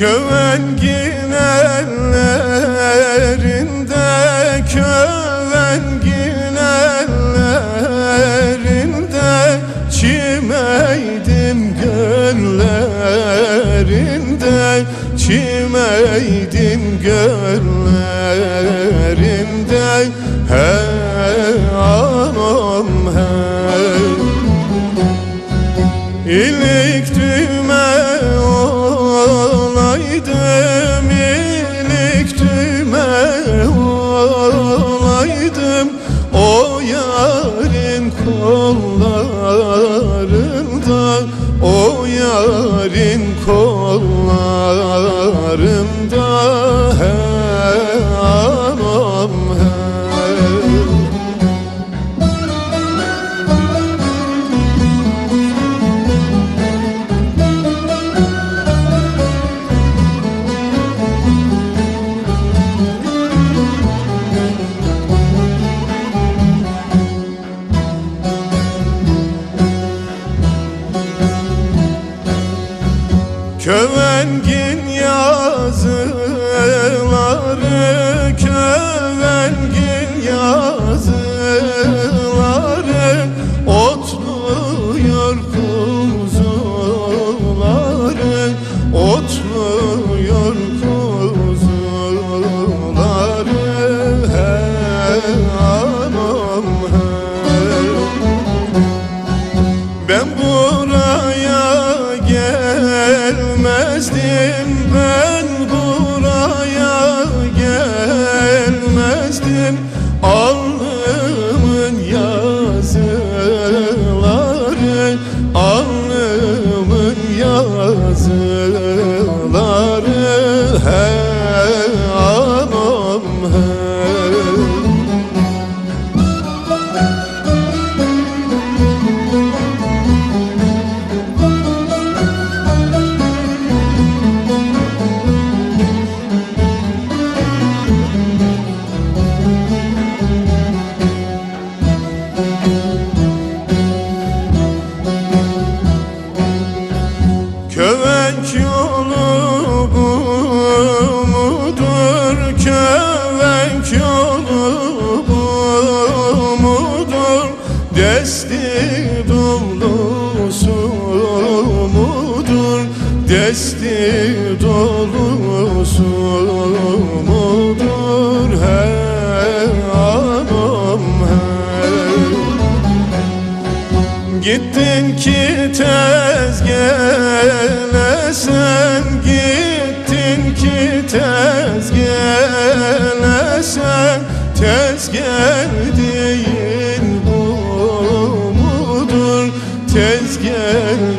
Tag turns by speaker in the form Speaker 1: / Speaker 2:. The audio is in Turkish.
Speaker 1: Kövengin ellerinde Kövengin ellerinde Çimeydim göllerinde Çimeydim göllerinde. Hey anam hey. İlik ilik düğme olaydım O yarın kollarında O yarın kollarında Hey anam Kömen her Desti dolusu mudur? Desti dolusu mudur? Hey anam hey Gittin ki tez gelesen Gittin tezgah